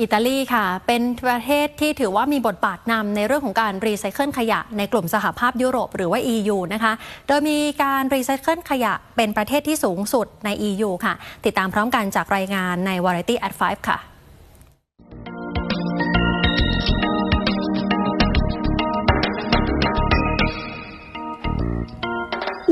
อิตาลีค่ะ เป็นประเทศที่ถือว่ามีบทบาทนำในเรื่องของการรีไซเคิลขยะในกลุ่มสหภาพยุโรปหรือว่า EU นะคะ โดยมีการรีไซเคิลขยะเป็นประเทศที่สูงสุดใน EU ค่ะ ติดตามพร้อมกันจากรายงานใน Variety at 5ค่ะ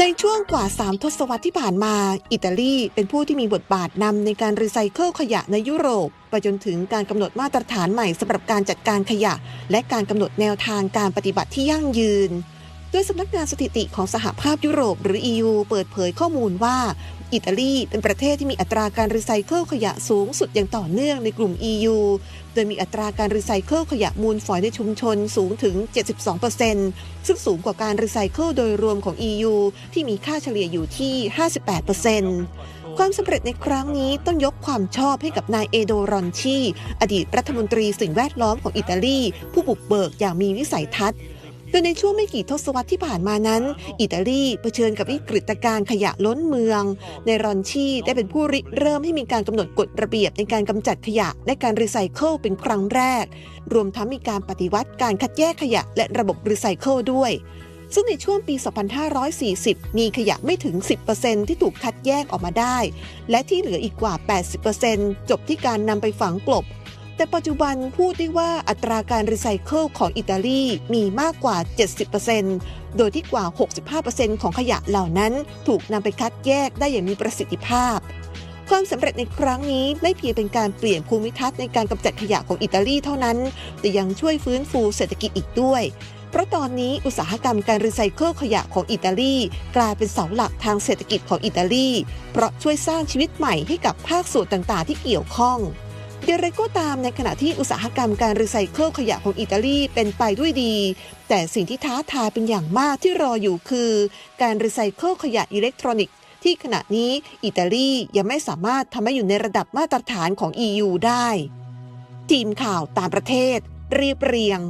ในช่วงกว่า 3 ทศวรรษที่ผ่านมา อิตาลีเป็นผู้ที่มีบทบาทนำในการรีไซเคิลขยะในยุโรป ไปจนถึงการกำหนดมาตรฐานใหม่สำหรับการจัดการขยะ และการกำหนดแนวทางการปฏิบัติที่ยั่งยืน โดยสำนักงานสถิติของสหภาพยุโรปหรือ EU เปิดเผยข้อมูลว่า อิตาลีเป็นประเทศที่มีอัตราการรีไซเคิลขยะสูงสุดอย่างต่อเนื่องในกลุ่ม EU โดยมีอัตราการรีไซเคิลขยะมูลฝอยในชุมชนสูงถึง 72%ซึ่งสูงกว่าการรีไซเคิลโดยรวมของ EU ที่มีค่าเฉลี่ยอยู่ที่ 58%ความสำเร็จในครั้งนี้ต้องยกความชอบให้กับนายเอโดรอนชีอดีตรัฐมนตรีสิ่งแวดล้อมของอิตาลี ผู้บุกเบิกอย่างมีวิสัยทัศน์ ดยในช่วงไม่กี่ทศวรรษที่ผ่านมานั้น อิตาลีเผชิญกับวิกฤตการณ์ขยะล้นเมือง ในรอนชีได้เป็นผู้ริเริ่มให้มีการกำหนดกฎระเบียบในการกำจัดขยะและการรีไซเคิลเป็นครั้งแรก รวมทั้งมีการปฏิวัติการคัดแยกขยะและระบบรีไซเคิลด้วยซึ่งในช่วงปี 2540 มีขยะไม่ถึง 10%ที่ถูกคัดแยกออกมาได้ และที่เหลืออีกกว่า 80%จบที่การนำไปฝังกลบ แต่ปัจจุบันพูดได้ว่าอัตราการรีไซเคิลของอิตาลีมีมากกว่า 70%โดยที่กว่า 65%ของขยะเหล่านั้นถูกนำไปคัดแยกได้อย่างมีประสิทธิภาพ ความสำเร็จในครั้งนี้ไม่เพียงเป็นการเปลี่ยนภูมิทัศน์ในการกำจัดขยะของอิตาลีเท่านั้น แต่ยังช่วยฟื้นฟูเศรษฐกิจอีกด้วยเพราะตอนนี้อุตสาหกรรมการรีไซเคิลขยะของอิตาลีกลายเป็นเสาหลักทางเศรษฐกิจของอิตาลี เพราะช่วยสร้างชีวิตใหม่ให้กับภาคส่วนต่างๆที่เกี่ยวข้อง อย่างไรก็ตามในขณะที่อุตสาหกรรมการรีไซเคิลขยะของอิตาลีเป็นไปด้วยดี แต่สิ่งที่ท้าทายเป็นอย่างมากที่รออยู่คือ การรีไซเคิลขยะอิเล็กทรอนิกส์ที่ขณะนี้อิตาลียังไม่สามารถทำให้อยู่ในระดับมาตรฐานของ EU ได้ ทีมข่าวตามประเทศ เรียบเรียง